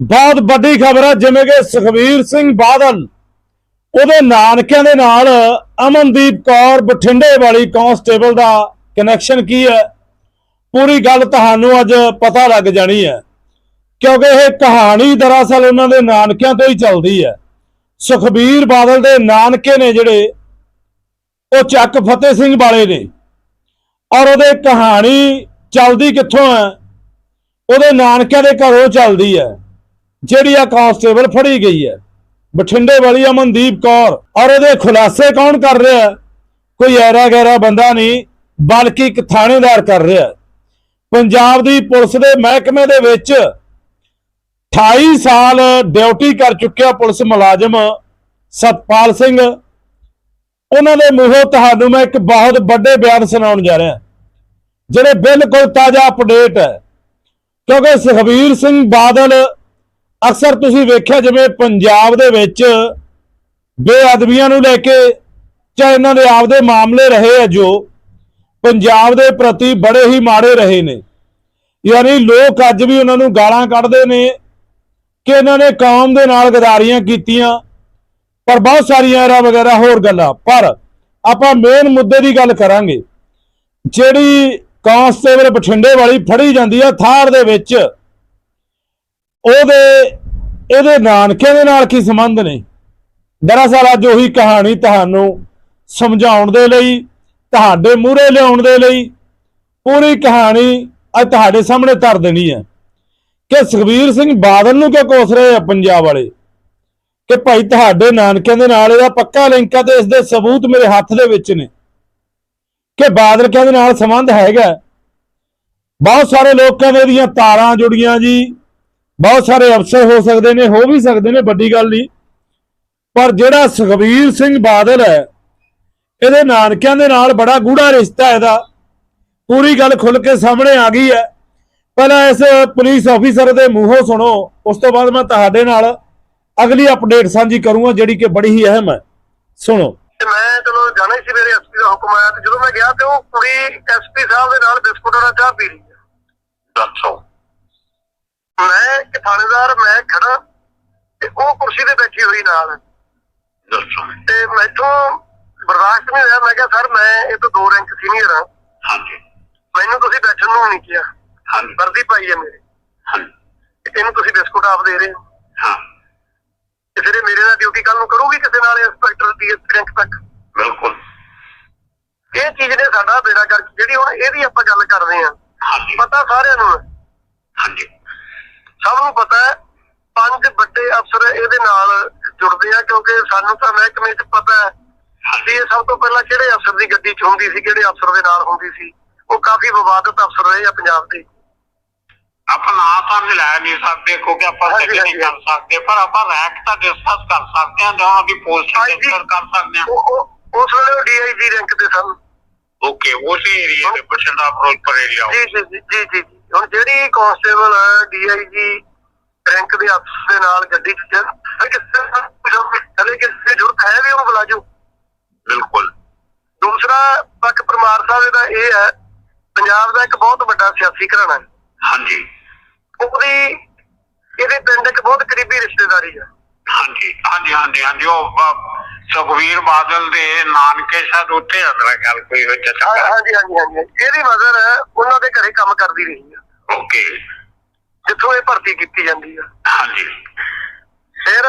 ਬਹੁਤ ਵੱਡੀ ਖਬਰ ਹੈ ਜਿਵੇਂ ਕਿ ਸੁਖਬੀਰ ਸਿੰਘ ਬਾਦਲ ਉਹਦੇ ਨਾਨਕਿਆਂ ਦੇ ਨਾਲ ਅਮਨਦੀਪ ਕੌਰ ਬਠਿੰਡੇ ਵਾਲੀ ਕਾਂਸਟੇਬਲ ਦਾ ਕਨੈਕਸ਼ਨ ਕੀ ਹੈ? ਪੂਰੀ ਗੱਲ ਤੁਹਾਨੂੰ ਅੱਜ ਪਤਾ ਲੱਗ ਜਾਣੀ ਹੈ, ਕਿਉਂਕਿ ਇਹ ਕਹਾਣੀ ਦਰਅਸਲ ਉਹਨਾਂ ਦੇ ਨਾਨਕਿਆਂ ਤੋਂ ਹੀ ਚੱਲਦੀ ਹੈ। ਸੁਖਬੀਰ ਬਾਦਲ ਦੇ ਨਾਨਕੇ ਨੇ ਜਿਹੜੇ, ਉਹ ਚੱਕ ਫਤਿਹ ਸਿੰਘ ਵਾਲੇ ਨੇ। ਔਰ ਉਹਦੇ ਕਹਾਣੀ ਚੱਲਦੀ ਕਿੱਥੋਂ ਹੈ? ਉਹਦੇ ਨਾਨਕਿਆਂ ਦੇ ਘਰੋਂ ਚੱਲਦੀ ਹੈ। ਜਿਹੜੀ ਆ ਕਾਂਸਟੇਬਲ ਫੜੀ ਗਈ ਹੈ। ਬਠਿੰਡੇ ਵਾਲੀ ਅਮਨਦੀਪ ਕੌਰ। ਔਰ ਉਹਦੇ ਖੁਲਾਸੇ ਕੌਣ ਕਰ ਰਿਹਾ ਕੋਈ ਐਰਾ ਗੈਰਾ ਬੰਦਾ ਨਹੀਂ, ਬਲਕਿ ਇੱਕ ਥਾਣੇਦਾਰ ਕਰ ਰਿਹਾ ਪੰਜਾਬ ਦੀ ਪੁਲਿਸ ਦੇ ਮਹਿਕਮੇ ਦੇ ਵਿੱਚ 28 ਸਾਲ ਡਿਊਟੀ ਕਰ ਚੁੱਕਿਆ ਪੁਲਿਸ ਮੁਲਾਜ਼ਮ ਸਤਪਾਲ ਸਿੰਘ। ਉਹਨਾਂ ਦੇ ਮੂੰਹੋਂ ਤੁਹਾਨੂੰ ਮੈਂ ਇੱਕ ਬਹੁਤ ਵੱਡੇ ਬਿਆਨ ਸੁਣਾਉਣ ਜਾ ਰਿਹਾ। ਜਿਹੜੇ ਬਿਲਕੁਲ ਤਾਜ਼ਾ ਅਪਡੇਟ ਹੈ। ਕਿਉਂਕਿ ਸੁਖਬੀਰ ਸਿੰਘ ਬਾਦਲ ਅਕਸਰ ਤੁਸੀਂ ਵੇਖਿਆ ਜਿਵੇਂ ਪੰਜਾਬ ਦੇ ਵਿੱਚ ਬੇਅਦਬੀਆਂ ਨੂੰ ਲੈ ਕੇ ਚਾਹੇ ਇਹਨਾਂ ਦੇ ਆਪਦੇ ਮਾਮਲੇ ਰਹੇ ਆ ਜੋ, ਪੰਜਾਬ ਦੇ ਪ੍ਰਤੀ ਬੜੇ ਹੀ ਮਾੜੇ ਰਹੇ ਨੇ। ਯਾਨੀ ਲੋਕ ਅੱਜ ਵੀ ਉਹਨਾਂ ਨੂੰ ਗਾਲਾਂ ਕੱਢਦੇ ਨੇ ਕਿ ਇਹਨਾਂ ਨੇ ਕੌਮ ਦੇ ਨਾਲ ਗਦਾਰੀਆਂ ਕੀਤੀਆਂ, ਪਰ ਬਹੁਤ ਸਾਰੀਆਂ ਐਰਾ ਵਗੈਰਾ ਹੋਰ ਗੱਲਾਂ। ਪਰ ਆਪਾਂ ਮੇਨ ਮੁੱਦੇ ਦੀ ਗੱਲ ਕਰਾਂਗੇ। ਜਿਹੜੀ ਕਾਂਸਟੇਬਲ ਬਠਿੰਡੇ ਵਾਲੀ ਫੜੀ ਜਾਂਦੀ ਆ, ਥਾਰ ਦੇ ਵਿੱਚ ਉਹਦੇ, ਇਹਦੇ ਨਾਨਕਿਆਂ ਦੇ ਨਾਲ ਕੀ ਸੰਬੰਧ ਨੇ? ਦਰਅਸਲ ਅੱਜ ਉਹੀ ਕਹਾਣੀ ਤੁਹਾਨੂੰ ਸਮਝਾਉਣ ਦੇ ਲਈ, ਤੁਹਾਡੇ ਮੂਹਰੇ ਲਿਆਉਣ ਦੇ ਲਈ, ਪੂਰੀ ਕਹਾਣੀ ਅੱਜ ਤੁਹਾਡੇ ਸਾਹਮਣੇ ਧਰ ਦੇਣੀ ਹੈ। ਕਿ ਸੁਖਬੀਰ ਸਿੰਘ ਬਾਦਲ ਨੂੰ ਕਿਉਂ ਕੋਸ ਰਹੇ ਆ ਪੰਜਾਬ ਵਾਲੇ? ਕਿ ਭਾਈ ਤੁਹਾਡੇ ਨਾਨਕਿਆਂ ਦੇ ਨਾਲ ਇਹਦਾ ਪੱਕਾ ਲਿੰਕ ਆ ਤੇ ਇਸ ਦੇ ਸਬੂਤ ਮੇਰੇ ਹੱਥ ਦੇ ਵਿੱਚ ਨੇ। ਕਿ ਬਾਦਲ ਕਹਿੰਦੇ ਨਾਲ ਸੰਬੰਧ ਹੈਗਾ ਬਹੁਤ ਸਾਰੇ ਲੋਕਾਂ ਦੇ ਇਹਦੀਆਂ ਤਾਰਾਂ ਜੁੜੀਆਂ ਜੀ। ਬਹੁਤ ਸਾਰੇ ਅਫਸਰ ਹੋ ਸਕਦੇ ਨੇ ਹੋ ਵੀ ਸਕਦੇ ਨੇ ਵੱਡੀ ਗੱਲ ਨਹੀਂ। ਪਰ ਜਿਹੜਾ ਸੁਖਬੀਰ ਸਿੰਘ ਬਾਦਲ ਹੈ ਇਹਦੇ ਨਾਨਕਿਆਂ ਦੇ ਨਾਲ ਬੜਾ ਗੂੜਾ ਰਿਸ਼ਤਾ ਹੈ ਇਹਦਾ। ਪੂਰੀ ਗੱਲ ਖੁੱਲ ਕੇ ਸਾਹਮਣੇ ਆ ਗਈ ਹੈ। ਪਹਿਲਾਂ ਇਸ ਪੁਲਿਸ ਅਫੀਸਰ ਦੇ ਮੂੰਹੋਂ ਸੁਣੋ ਉਸ ਤੋਂ ਬਾਅਦ ਮੈਂ ਤੁਹਾਡੇ ਨਾਲ ਅਗਲੀ ਅਪਡੇਟ ਸਾਂਝੀ ਕਰੂੰਗਾ ਜਿਹੜੀ ਕਿ ਬੜੀ ਹੀ ਅਹਿਮ ਹੈ। ਸੁਣੋ। ਤੇ ਮੈਂ ਚਲੋ ਜਾਣਾ ਸੀ ਮੇਰੇ ਐਸਪੀ ਦਾ ਹੁਕਮ ਆਇਆ ਤੇ ਜਦੋਂ ਮੈਂ ਗਿਆ ਤੇ ਉਹ ਕੁੜੀ ਐਸਪੀ ਸਾਹਿਬ ਦੇ ਨਾਲ ਬਿਸਕੁਟ ਨਾਲ ਚਾਹ ਪੀ ਰਹੀ ਹੈ। ਦੱਸੋ ਮੈਂ ਕਿ ਥਾਣੇਦਾਰ ਮੈਂ ਖੜਾ ਤੇ ਉਹ ਕੁਰਸੀ ਤੇ ਬੈਠੀ ਹੋਈ ਨਾਲ। ਦੱਸੋ। ਤੇ ਮੈਥੋਂ ਬਰਦਾਸ਼ਤ ਨਹੀਂ ਹੋਇਆ। ਮੈਂ ਕਿਹਾ ਸਰ ਮੈਂ ਇਹ ਤੋਂ ਦੋ ਰੈਂਕ ਸੀਨੀਅਰ ਹਾਂ। ਹਾਂਜੀ। ਮੈਨੂੰ ਤੁਸੀਂ ਬੈਠਣ ਨੂੰ ਨਹੀਂ ਕਿਹਾ। ਹਾਂਜੀ। ਵਰਦੀ ਪਾਈ ਹੈ ਮੇਰੇ। ਹਾਂਜੀ। ਇਹਨੂੰ ਤੁਸੀਂ ਬਿਸਕੁਟ ਆਪ ਦੇ ਰਹੇ ਹੋ। ਹਾਂ। ਤੇ ਫਿਰ ਮੇਰੇ ਨਾਲ ਡਿਊਟੀ ਕੱਲ ਨੂੰ ਕਰੂਗੀ ਕਿਸੇ ਨਾਲ ਇੰਸਪੈਕਟਰ ਦੀ ਰੈਂਕ ਤੱਕ? ਬਿਲਕੁਲ। ਇਹ ਚੀਜ਼ ਨੇ ਸਾਡਾ ਬੇੜਾ ਕਰ ਜਿਹੜੀ ਹੁਣ ਇਹਦੀ ਆਪਾਂ ਗੱਲ ਕਰਦੇ ਹਾਂ ਹਾਂਜੀ। ਪਤਾ ਸਾਰਿਆਂ ਨੂੰ ਹਾਂਜੀ। ਸਭ ਨੂੰ ਪਤਾ ਹੈ ਪੰਜ ਵੱਡੇ ਅਫਸਰ ਇਹਦੇ ਨਾਲ ਜੁੜਦੇ ਆ ਕਿਉਂਕਿ ਸਾਨੂੰ ਤਾਂ ਮਹਿਕਮੇ 'ਚ ਪਤਾ ਹੈ ਕਿ ਇਹ ਸਭ ਤੋਂ ਪਹਿਲਾਂ ਕਿਹੜੇ ਅਫਸਰ ਦੀ ਗੱਡੀ 'ਚ ਹੁੰਦੀ ਸੀ ਕਿਹੜੇ ਅਫਸਰ ਦੇ ਨਾਲ ਹੁੰਦੀ ਸੀ ਉਹ ਕਾਫੀ ਵਿਵਾਦਤ ਅਫਸਰ ਰਹੇ ਆ ਪੰਜਾਬ ਦੇ ਆਪਾਂ ਨਾਂ ਤਾਂ ਨਹੀਂ ਲੈ ਨਹੀਂ ਸਕਦੇ ਕਿਉਂਕਿ ਆਪਾਂ ਹਾਂਜੀ, ਨਹੀਂ ਹਾਂਜੀ। ਕਰ ਸਕਦੇ ਪਰ ਆਪਾਂ ਰੈਂਕ ਤਾਂ ਡਿਸਕਸ ਕਰ ਸਕਦੇ ਹਾਂ ਜਾਂ ਦੀ ਪੋਸਟ ਹਾਂਜੀ। ਡਿਸਕਸ ਕਰ ਸਕਦੇ ਹਾਂ ਉਹ ਉਹ- ਉਸ ਵੇਲੇ ਉਹ ਡੀਆਈਜੀ ਰੈਂਕ ਤੇ ਸਨ ਓਕੇ ਉਸ ਏਰੀਆ ਦੇ ਬਠਿੰਡਾ ਫਿਰੋਜ਼ਪੁਰ ਏਰੀਆ ਜੀ ਜੀ ਜੀ ਜੀ ਜੀ ਜੀ। ਹੁਣ ਜਿਹੜੀ ਕਾਂਸਟੇਬਲ ਡੀਆਈਜੀ ਰੈਂਕ ਦੇ ਅਫਸਰ ਦੇ ਨਾਲ ਗੱਡੀ 'ਚ ਕਿਸੇ ਕਿਸੇ ਜ਼ਰੂਰਤ ਹੈ ਵੀ ਉਹ ਬੁਲਾਜੋ ਬਿਲਕੁਲ। ਦੂਸਰਾ ਪੱਖ ਪਰਮਾਰ ਸਾਹਿਬ ਦਾ ਇਹ ਹੈ ਪੰਜਾਬ ਦਾ ਇੱਕ ਬਹੁਤ ਵੱਡਾ ਸਿਆਸੀ ਘਰਾਣਾ ਹੈ। ਹਾਂਜੀ। ਉਹਦੀ ਇਹਦੇ ਪਿੰਡ ਇੱਕ ਬਹੁਤ ਕਰੀਬੀ ਰਿਸ਼ਤੇਦਾਰੀ ਹੈ। ਹਾਂਜੀ ਹਾਂਜੀ ਹਾਂਜੀ ਹਾਂਜੀ ਉਹ ਅ, ਸੁਖਬੀਰ ਬਾਦਲ ਦੇ ਨਾਨਕੇ ਸ਼ਾਇਦ ਉੱਥੇ ਆ ਮੇਰਾ ਖਿਆਲ ਕੋਈ ਹਾਂ- ਚੱਕਰ ਹਾਂਜੀ ਹਾਂਜੀ ਹਾਂਜੀ। ਇਹਦੀ ਮਦਰ ਉਹਨਾਂ ਦੇ ਘਰੇ ਕੰਮ ਕਰਦੀ ਰਹੀ ਹੈ ਓਕੇ। ਜਿੱਥੋਂ ਇਹ ਭਰਤੀ ਕੀਤੀ ਜਾਂਦੀ ਹੈ ਹਾਂਜੀ। ਫਿਰ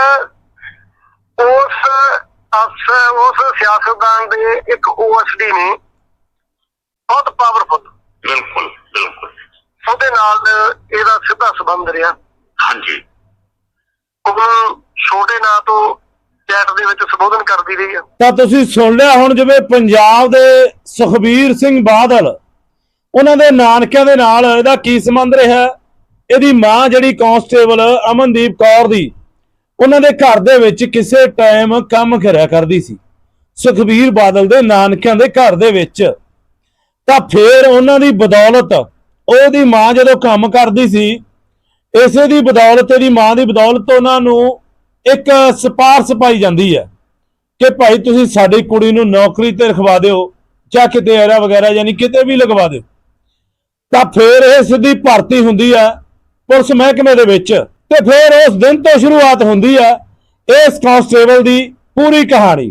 ਉਸ ਅਫਸਰ ਉਸ ਸਿਆਸਤਦਾਨ ਦੇ ਇੱਕ ਓਐਸਡੀ ਨੇ ਬਹੁਤ ਪਾਵਰਫੁਲ ਬਿਲਕੁਲ ਬਿਲਕੁਲ। ਉਹਦੇ ਨਾਲ ਇਹਦਾ ਸਿੱਧਾ ਸੰਬੰਧ ਰਿਹਾ। ਹਾਂਜੀ। ਉਹਨੂੰ ਛੋਟੇ ਨਾਂ ਤੋਂ ਚੈਟ ਦੇ ਵਿੱਚ ਸੰਬੋਧਨ ਕਰਦੀ ਰਹੀ ਹੈ ਤਾਂ ਤੁਸੀਂ ਸੁਣ ਲਿਆ ਹੁਣ ਜਿਵੇਂ ਪੰਜਾਬ ਦੇ ਸੁਖਬੀਰ ਸਿੰਘ ਬਾਦਲ, ਉਹਨਾਂ ਦੇ ਨਾਨਕਿਆਂ ਦੇ ਨਾਲ ਇਹਦਾ ਕੀ ਸੰਬੰਧ ਰਿਹਾ? ਇਹਦੀ ਮਾਂ ਜਿਹੜੀ ਕਾਂਸਟੇਬਲ ਅਮਨਦੀਪ ਕੌਰ ਦੀ, ਉਹਨਾਂ ਦੇ ਘਰ ਦੇ ਵਿੱਚ ਕਿਸੇ ਟਾਈਮ ਕੰਮ ਕਰਿਆ ਕਰਦੀ ਸੀ। ਸੁਖਬੀਰ ਬਾਦਲ ਦੇ ਨਾਨਕਿਆਂ ਦੇ ਘਰ ਦੇ ਵਿੱਚ। ਤਾਂ ਫੇਰ ਉਹਨਾਂ ਦੀ ਬਦੌਲਤ ਉਹਦੀ ਮਾਂ ਜਦੋਂ ਕੰਮ ਕਰਦੀ ਸੀ, ਇਸੇ ਦੀ ਬਦੌਲਤ, ਇਹਦੀ ਮਾਂ ਦੀ ਬਦੌਲਤ ਉਹਨਾਂ ਨੂੰ ਇੱਕ ਸਿਫਾਰਸ਼ ਪਾਈ ਜਾਂਦੀ ਹੈ ਕਿ ਭਾਈ ਤੁਸੀਂ ਸਾਡੀ ਕੁੜੀ ਨੂੰ ਨੌਕਰੀ ਤੇ ਰਖਵਾ ਦਿਓ, ਜਾਂ ਕਿਤੇ ਐਰਾ ਵਗੈਰਾ ਯਾਨੀ ਕਿਤੇ ਵੀ ਲਗਵਾ ਦਿਓ। ਤਾਂ ਫਿਰ ਇਹ ਸਿੱਧੀ ਭਰਤੀ ਹੁੰਦੀ ਹੈ ਪੁਲਿਸ ਮਹਿਕਮੇ ਦੇ ਵਿੱਚ ਤੇ ਫਿਰ ਉਸ ਦਿਨ ਤੋਂ ਸ਼ੁਰੂਆਤ ਹੁੰਦੀ ਹੈ ਇਸ ਕਾਂਸਟੇਬਲ ਦੀ ਪੂਰੀ ਕਹਾਣੀ।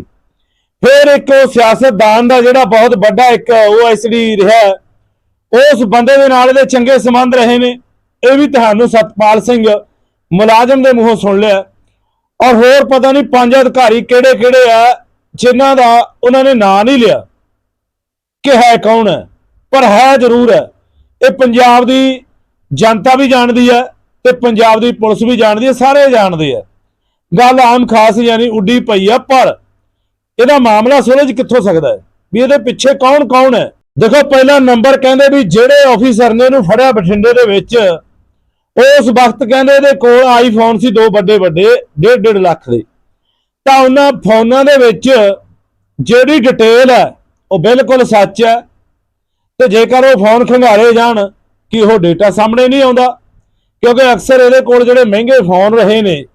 ਫਿਰ ਇੱਕ ਉਹ ਸਿਆਸਤਦਾਨ ਦਾ ਜਿਹੜਾ ਬਹੁਤ ਵੱਡਾ ਇੱਕ ਓਐਸਡੀ ਰਿਹਾ ਉਸ ਬੰਦੇ ਦੇ ਨਾਲ ਇਹਦੇ ਚੰਗੇ ਸੰਬੰਧ ਰਹੇ ਨੇ। ਇਹ ਵੀ ਤੁਹਾਨੂੰ ਸਤਪਾਲ ਸਿੰਘ ਮੁਲਾਜ਼ਮ ਦੇ ਮੂੰਹੋਂ ਸੁਣ ਲਿਆ। ਔਰ ਹੋਰ ਪਤਾ ਨਹੀਂ ਪੰਜ ਅਧਿਕਾਰੀ ਕਿਹੜੇ ਕਿਹੜੇ ਆ, ਜਿਨ੍ਹਾਂ ਦਾ ਉਹਨਾਂ ਨੇ ਨਾਂ ਨਹੀਂ ਲਿਆ ਕਿ ਹੈ ਕੌਣ ਹੈ, ਪਰ ਹੈ ਜ਼ਰੂਰ ਹੈ। ਇਹ ਪੰਜਾਬ ਦੀ ਜਨਤਾ ਵੀ ਜਾਣਦੀ ਹੈ ਤੇ ਪੰਜਾਬ ਦੀ ਪੁਲਿਸ ਵੀ ਜਾਣਦੀ ਹੈ, ਸਾਰੇ ਜਾਣਦੇ ਆ ਗੱਲ ਆਮ ਖਾਸ ਯਾਨੀ ਉੱਡੀ ਪਈ ਆ, ਪਰ ਇਹਦਾ ਮਾਮਲਾ ਸੁਲਝ ਕਿੱਥੋਂ ਸਕਦਾ ਹੈ? ਵੀ ਇਹਦੇ ਪਿੱਛੇ ਕੌਣ ਕੌਣ ਹੈ? ਦੇਖੋ, ਪਹਿਲਾ ਨੰਬਰ ਕਹਿੰਦੇ ਵੀ ਜਿਹੜੇ ਆਫੀਸਰ ਨੇ ਇਹਨੂੰ ਫੜਿਆ ਬਠਿੰਡੇ ਦੇ ਵਿੱਚ ਉਸ ਵਕਤ ਕਹਿੰਦੇ ਇਹਦੇ ਕੋਲ ਆਈਫੋਨ ਸੀ ਦੋ ਵੱਡੇ ਵੱਡੇ 1.5 ਲੱਖ ਦੇ। ਤਾਂ ਉਹਨਾਂ ਫੋਨਾਂ ਦੇ ਵਿੱਚ ਜਿਹੜੀ ਡਿਟੇਲ ਹੈ, ਉਹ ਬਿਲਕੁਲ ਸੱਚ ਹੈ। ਤੇ ਜੇਕਰ ਉਹ ਫੋਨ ਖੰਗਾਲੇ ਜਾਣ, ਕਿ ਉਹ ਡੇਟਾ ਸਾਹਮਣੇ ਨਹੀਂ ਆਉਂਦਾ, ਕਿਉਂਕਿ ਅਕਸਰ ਇਹਦੇ ਕੋਲ ਜਿਹੜੇ ਮਹਿੰਗੇ ਫੋਨ ਰਹੇ ਨੇ,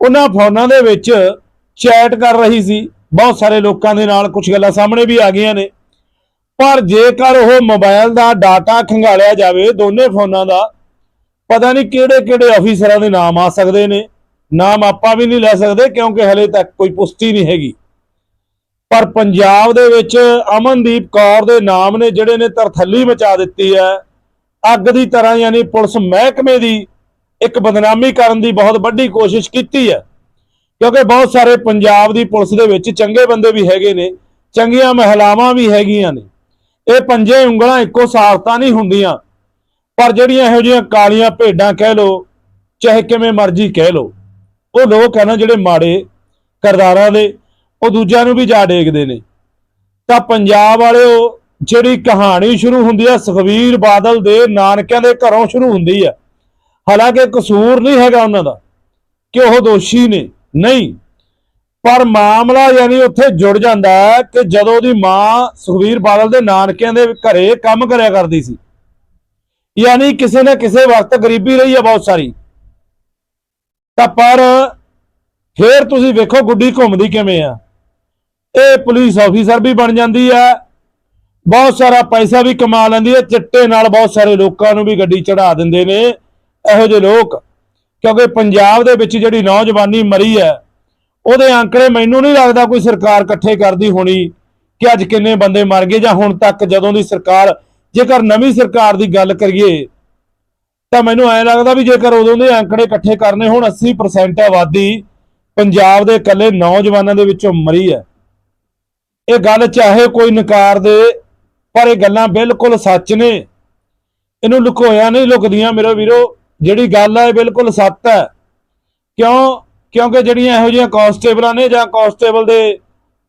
ਉਹਨਾਂ ਫੋਨਾਂ ਦੇ ਵਿੱਚ ਚੈਟ ਕਰ ਰਹੀ ਸੀ। ਬਹੁਤ ਸਾਰੇ ਲੋਕਾਂ ਦੇ ਨਾਲ ਕੁਝ ਗੱਲਾਂ ਸਾਹਮਣੇ ਵੀ ਆ ਗਈਆਂ ਨੇ। ਪਰ ਜੇਕਰ ਉਹ ਮੋਬਾਈਲ ਦਾ ਡਾਟਾ ਖੰਗਾਲਿਆ ਜਾਵੇ, ਦੋਨੇ ਫੋਨਾਂ ਦਾ ਪਤਾ ਨਹੀਂ ਕਿਹੜੇ ਕਿਹੜੇ ਅਫੀਸਰਾਂ ਦੇ ਨਾਮ ਆ ਸਕਦੇ ਨੇ। ਨਾਮ ਆਪਾਂ ਵੀ ਨਹੀਂ ਲੈ ਸਕਦੇ ਕਿਉਂਕਿ ਹਲੇ ਤੱਕ ਕੋਈ ਪੁਸ਼ਟੀ ਨਹੀਂ ਹੈਗੀ। ਪਰ ਪੰਜਾਬ ਦੇ ਵਿੱਚ ਅਮਨਦੀਪ ਕੌਰ ਦੇ ਨਾਮ ਨੇ ਜਿਹੜੇ ਨੇ ਤਰਥੱਲੀ ਮਚਾ ਦਿੱਤੀ ਹੈ। ਅੱਗ ਦੀ ਤਰ੍ਹਾਂ ਯਾਨੀ ਪੁਲਿਸ ਮਹਿਕਮੇ ਦੀ ਇੱਕ ਬਦਨਾਮੀ ਕਰਨ ਦੀ ਬਹੁਤ ਵੱਡੀ ਕੋਸ਼ਿਸ਼ ਕੀਤੀ ਹੈ। ਕਿਉਂਕਿ ਬਹੁਤ ਸਾਰੇ ਪੰਜਾਬ ਦੀ ਪੁਲਿਸ ਦੇ ਵਿੱਚ ਚੰਗੇ ਬੰਦੇ ਵੀ ਹੈਗੇ ਨੇ, ਚੰਗੀਆਂ ਮਹਿਲਾਵਾਂ ਵੀ ਹੈਗੀਆਂ ਨੇ। ਇਹ ਪੰਜੇ ਉਂਗਲਾਂ ਇੱਕੋ ਸਾਰਤਾ ਨਹੀਂ ਹੁੰਦੀਆਂ। ਪਰ ਜਿਹੜੀਆਂ ਇਹੋ ਜਿਹੀਆਂ ਕਾਲੀਆਂ ਭੇਡਾਂ ਕਹਿ ਲੋ ਚਾਹੇ ਕਿਵੇਂ ਮਰਜ਼ੀ ਕਹਿ ਲੋ ਉਹ ਲੋਕ ਹਨ ਜਿਹੜੇ ਮਾੜੇ ਕਰਦਾਰਾਂ ਦੇ, ਉਹ ਦੂਜਿਆਂ ਨੂੰ ਵੀ ਜਾ ਡੇਕਦੇ ਨੇ। ਤਾਂ ਪੰਜਾਬ ਵਾਲਿਓ, ਜਿਹੜੀ ਕਹਾਣੀ ਸ਼ੁਰੂ ਹੁੰਦੀ ਹੈ ਸੁਖਵੀਰ ਬਾਦਲ ਦੇ ਨਾਨਕਿਆਂ ਦੇ ਘਰੋਂ ਸ਼ੁਰੂ ਹੁੰਦੀ ਹੈ ਹਾਲਾਂਕਿ ਕਸੂਰ ਨਹੀਂ ਹੈਗਾ ਉਹਨਾਂ ਦਾ ਕਿ ਉਹ ਦੋਸ਼ੀ ਨੇ। ਨਹੀਂ, ਪਰ ਮਾਮਲਾ ਯਾਨੀ ਉੱਥੇ ਜੁੜ ਜਾਂਦਾ ਹੈ ਕਿ ਜਦੋਂ ਦੀ ਮਾਂ ਸੁਖਵੀਰ ਬਾਦਲ ਦੇ ਨਾਨਕਿਆਂ ਦੇ ਘਰੇ ਕੰਮ ਕਰਿਆ ਕਰਦੀ ਸੀ ਯਾਨੀ ਕਿਸੇ ਨਾ ਕਿਸੇ ਵਕਤ ਗਰੀਬੀ ਰਹੀ ਹੈ ਬਹੁਤ ਸਾਰੀ। ਤਾਂ ਪਰ ਫੇਰ ਤੁਸੀਂ ਵੇਖੋ ਗੁੱਡੀ ਘੁੰਮਦੀ ਕਿਵੇਂ ਆ। ਇਹ ਪੁਲਿਸ ਆਫੀਸਰ ਵੀ ਬਣ ਜਾਂਦੀ ਹੈ ਬਹੁਤ ਸਾਰਾ ਪੈਸਾ ਵੀ ਕਮਾ ਲੈਂਦੀ ਹੈ ਚਿੱਟੇ ਨਾਲ ਬਹੁਤ ਸਾਰੇ ਲੋਕਾਂ ਨੂੰ ਵੀ ਗੱਡੀ ਚੜਾ ਦਿੰਦੇ ਨੇ ਇਹੋ ਜਿਹੇ ਲੋਕ। ਕਿਉਂਕਿ ਪੰਜਾਬ ਦੇ ਵਿੱਚ ਜਿਹੜੀ ਨੌਜਵਾਨੀ ਮਰੀ ਹੈ ਉਹਦੇ ਅੰਕੜੇ ਮੈਨੂੰ ਨਹੀਂ ਲੱਗਦਾ ਕੋਈ ਸਰਕਾਰ ਇਕੱਠੇ ਕਰਦੀ ਹੋਣੀ ਕਿ ਅੱਜ ਕਿੰਨੇ ਬੰਦੇ ਮਰ ਗਏ ਜਾਂ ਹੁਣ ਤੱਕ ਜਦੋਂ ਦੀ ਸਰਕਾਰ ਜੇਕਰ ਨਵੀਂ ਸਰਕਾਰ ਦੀ ਗੱਲ ਕਰੀਏ, ਤਾਂ ਮੈਨੂੰ ਐ ਲੱਗਦਾ ਵੀ ਜੇਕਰ ਉਦੋਂ ਦੇ ਅੰਕੜੇ ਇਕੱਠੇ ਕਰਨੇ ਹੁਣ 80% ਆਬਾਦੀ ਪੰਜਾਬ ਦੇ ਇਕੱਲੇ ਨੌਜਵਾਨਾਂ ਦੇ ਵਿੱਚੋਂ ਮਰੀ ਹੈ। ਇਹ ਗੱਲ ਚਾਹੇ ਕੋਈ ਨਕਾਰ ਦੇ, ਪਰ ਇਹ ਗੱਲਾਂ ਬਿਲਕੁਲ ਸੱਚ ਨੇ। ਇਹਨੂੰ ਲੁਕੋਇਆ ਨਹੀਂ ਲੁਕਦੀਆਂ ਮੇਰੇ ਵੀਰੋ। ਜਿਹੜੀ ਗੱਲ ਹੈ ਇਹ ਬਿਲਕੁਲ ਸੱਤ ਹੈ। ਕਿਉਂ? ਕਿਉਂਕਿ ਜਿਹੜੀਆਂ ਇਹੋ ਜਿਹੀਆਂ ਕਾਂਸਟੇਬਲਾਂ ਨੇ ਜਾਂ ਕਾਂਸਟੇਬਲ ਦੇ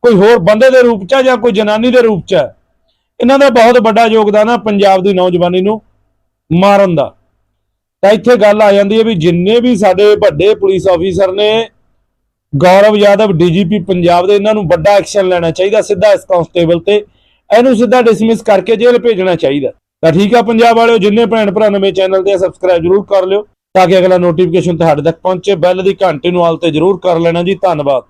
ਕੋਈ ਹੋਰ ਬੰਦੇ ਦੇ ਰੂਪ 'ਚ ਜਾਂ ਕੋਈ ਜਨਾਨੀ ਦੇ ਰੂਪ 'ਚ ਹੈ ਇਹਨਾਂ ਦਾ ਬਹੁਤ ਵੱਡਾ ਯੋਗਦਾਨ ਹੈ ਪੰਜਾਬ ਦੀ ਨੌਜਵਾਨੀ ਨੂੰ ਮਾਰਨ ਦਾ। ਤਾਂ ਇੱਥੇ ਗੱਲ ਆ ਜਾਂਦੀ ਹੈ ਵੀ ਜਿੰਨੇ ਵੀ ਸਾਡੇ ਵੱਡੇ ਪੁਲਿਸ ਆਫੀਸਰ ਨੇ, ਗੌਰਵ ਯਾਦਵ ਡੀਜੀਪੀ ਪੰਜਾਬ ਦੇ, ਇਹਨਾਂ ਨੂੰ ਵੱਡਾ ਐਕਸ਼ਨ ਲੈਣਾ ਚਾਹੀਦਾ ਸਿੱਧਾ ਇਸ ਕਾਂਸਟੇਬਲ ਤੇ। ਇਹਨੂੰ ਸਿੱਧਾ ਡਿਸਮਿਸ ਕਰਕੇ ਜੇਲ੍ਹ ਭੇਜਣਾ ਚਾਹੀਦਾ। ਤਾਂ ਠੀਕ ਆ ਪੰਜਾਬ ਵਾਲਿਓ, ਜਿੰਨੇ ਭੈਣ ਭਰਾ ਨਵੇਂ ਚੈਨਲ ਤੇ ਸਬਸਕ੍ਰਾਈਬ ਜਰੂਰ ਕਰ ਲਿਓ, ਤਾਂ ਕਿ ਅਗਲਾ ਨੋਟੀਫਿਕੇਸ਼ਨ ਤੁਹਾਡੇ ਤੱਕ ਪਹੁੰਚੇ। ਬੈਲ ਦੀ ਘੰਟੀ ਨੂੰ ਆਲ ਤੇ ਜਰੂਰ ਕਰ ਲੈਣਾ ਜੀ। ਧੰਨਵਾਦ।